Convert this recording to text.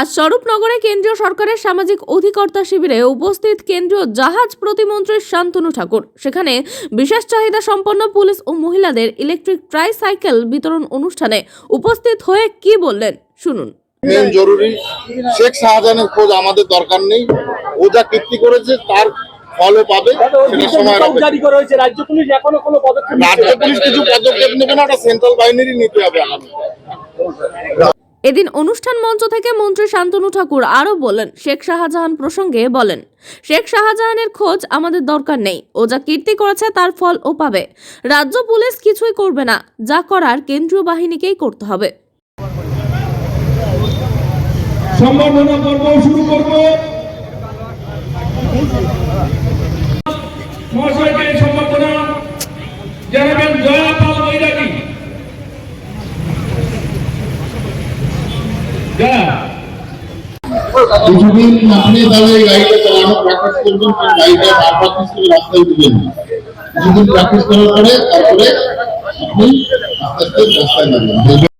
আজ স্বরূপনগরে কেন্দ্রীয় সরকারের সামাজিক অধিকর্তা শিবিরে উপস্থিত কেন্দ্রীয় জাহাজ প্রতিমন্ত্রী শান্তনু ঠাকুর। সেখানে বিশেষ চাহিদা সম্পন্ন পুলিশ ও মহিলাদের ইলেকট্রিক ট্রাইসাইকেল বিতরণ অনুষ্ঠানে উপস্থিত হয়ে কি বললেন শুনুন। মেন জরুরি। শেখ শাহজাহানের খোঁজ আমাদের দরকার নেই। ও যা কীর্তি করেছে তার ফলও পাবে রাজ্য পুলিশ এখনও কোনো পদক্ষেপ রাজ্য পুলিশ কিছু পদক্ষেপ নেবে না ওটা সেন্ট্রাল বাহিনীরই নিতে হবে আগামী এদিন অনুষ্ঠান মঞ্চ থেকে মন্ত্রী শান্তনু ঠাকুর আরও বলেন, শেখ শাহজাহান প্রসঙ্গে বলেন, শেখ শাহজাহানের খোঁজ আমাদের দরকার নেই। ও যা কীর্তি করেছে তার ফল ও পাবে। রাজ্য পুলিশ কিছুই করবে না। যা করার কেন্দ্রীয় বাহিনীকেই করতে হবে। সম্বর্ধনা পর্ব শুরু করব। কিছুদিন আপনি তাহলে গাড়িটা চালানো প্র্যাকটিস করবেন গাড়িটা বার প্র্যাকটিস করে রাস্তায় দিবেন। কিছুদিন প্র্যাকটিস করার পরে তারপরে আপনি আস্তে আস্তে রাস্তায় নামবেন